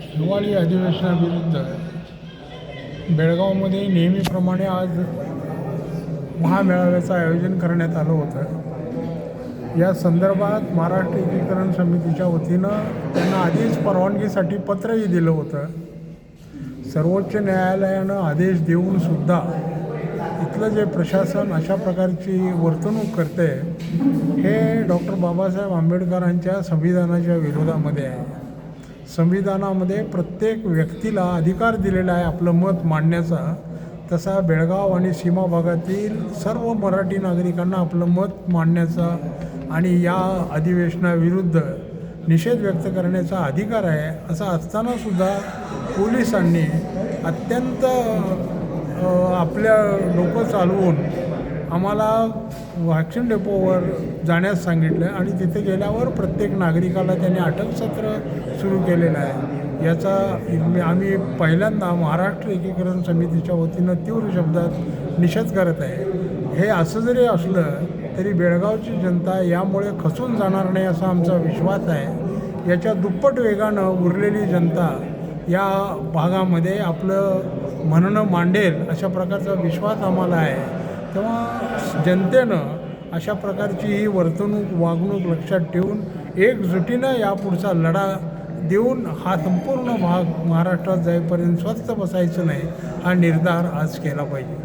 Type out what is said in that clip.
हिवाळी अधिवेशनाविरुद्ध बेळगावमध्ये नेहमीप्रमाणे आज महामेळाव्याचं आयोजन करण्यात आलं होतं. या संदर्भात महाराष्ट्र एकीकरण समितीच्या वतीनं त्यांना आधीच परवानगीसाठी पत्रही दिलं होतं. सर्वोच्च न्यायालयानं आदेश देऊन सुद्धा इथलं जे प्रशासन अशा प्रकारची वर्तणूक करते हे डॉक्टर बाबासाहेब आंबेडकरांच्या संविधानाच्या विरोधामध्ये आहे. संविधानामध्ये प्रत्येक व्यक्तीला अधिकार दिलेला आहे आपलं मत मांडण्याचा तसा बेळगाव आणि सीमा भागातील सर्व मराठी नागरिकांना आपलं मत मांडण्याचा आणि या अधिवेशनाविरुद्ध निषेध व्यक्त करण्याचा अधिकार आहे असं असतानासुद्धा पोलिसांनी अत्यंत आपल्या डोकं चालवून आम्हाला व्हॅक्सिन डेपोवर जाण्यास सांगितलं आणि तिथे गेल्यावर प्रत्येक नागरिकाला त्यांनी अटक सत्र सुरू केलेलं आहे. याचा आम्ही पहिल्यांदा महाराष्ट्र एकीकरण समितीच्या वतीनं तीव्र शब्दात निषेध करत आहे. हे असं जरी असलं तरी बेळगावची जनता यामुळे खचून जाणार नाही असा आमचा विश्वास आहे. याच्या दुप्पट वेगानं उरलेली जनता या भागामध्ये आपलं म्हणणं मांडेल अशा प्रकारचा विश्वास आम्हाला आहे. तेव्हा जनतेनं अशा प्रकारची ही वर्तणूक वागणूक लक्षात ठेवून एकजुटीनं यापुढचा लढा देऊन हा संपूर्ण भाग महाराष्ट्रात जाईपर्यंत स्वस्त बसायचं नाही हा निर्धार आज केला पाहिजे.